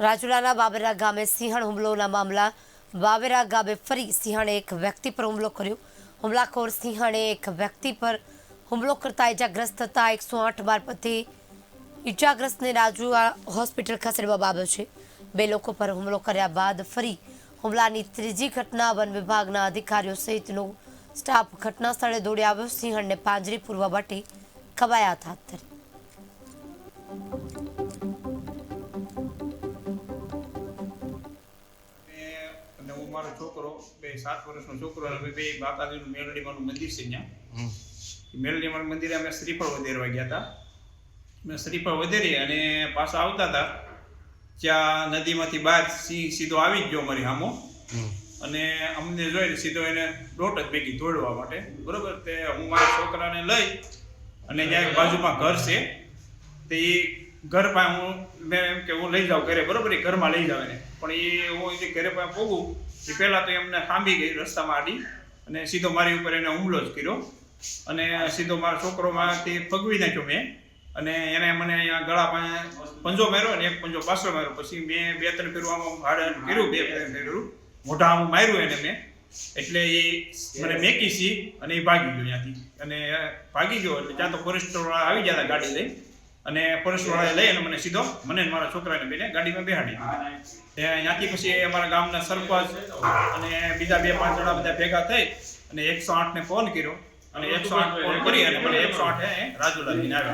રાજુલાના બાબરા ગામે સિંહણ હુમલોના મામલા. બાબરા ગામે ફરી સિંહણે એક વ્યક્તિ પર હુમલો કર્યો. હુમલાખોર સિંહણે એક વ્યક્તિ પર હુમલો કરતા ઇજાગ્રસ્ત થતા એકસો આઠ મારફતે ઇજાગ્રસ્તને રાજુલા હોસ્પિટલ ખસેડવામાં આવ્યો છે. બે લોકો પર હુમલો કર્યા બાદ ફરી હુમલાની ત્રીજી ઘટના વન વિભાગના અધિકારીઓ સહિતનો સ્ટાફ ઘટના સ્થળે દોડી આવ્યો. સિંહણને પાંજરી પૂરવા માટે કવાયાત હાથ છોકરો બે સાત વર્ષનો છોકરો અને બે માતાજીનું મેલડીમાનું મંદિર છે ત્યાં. મેલડીમાનું મંદિરે અમે શ્રીફળ વધેરવા ગયા હતા. મેં શ્રીફળ વધેરી અને પાછા આવતા હતા. ત્યાં નદીમાંથી બહાર સિંહ સીધો આવી જ ગયો મારી સામો અને અમને જોઈને સીધો એને દોટ જ ભેગી દોડવા માટે. બરોબર? તે હું મારા છોકરાને લઈ અને ત્યાં બાજુમાં ઘર છે. તે ઘર પાસે હું મેં એમ કે હું લઈ જાઉં ઘરે, બરોબર એ ઘરમાં લઈ જાવ એને. પણ એ હું જે ઘરે પાસે પહોંચું એ પહેલાં તો એમને ખાંભી ગઈ રસ્તામાં આડી અને સીધો મારી ઉપર એને હુમલો જ કર્યો. અને સીધો મારો છોકરોમાં તે પગવી નાખ્યો મેં. અને એને મને અહીંયા ગળા પાસે પંજો માર્યો અને એક પંજો પાછો માર્યો. પછી મેં બે ત્રણ ફેરું આમાં ભાડે કર્યું, બે ફેરું. મોઢા આમ માર્યું એને મેં. એટલે એ મને મેકી સી અને એ ભાગી ગયો ત્યાંથી. અને ભાગી ગયો એટલે ત્યાં તો ફોરેસ્ટરવાળા આવી ગયા ગાડી લઈ અને ફોરેસ્ટ લઈ અને મને સીધો મને મારા છોકરાને બેને ગાડીમાં બેહાડી. ત્યાંથી પછી અમારા ગામના સરપંચ અને બીજા બે પાંચ જણા બધા ભેગા થઈ અને એકસો આઠને ફોન કર્યો. અને એકસો આઠ ફોન કરી અને મને એકસો આઠે રાજુલાજીને આવ્યા.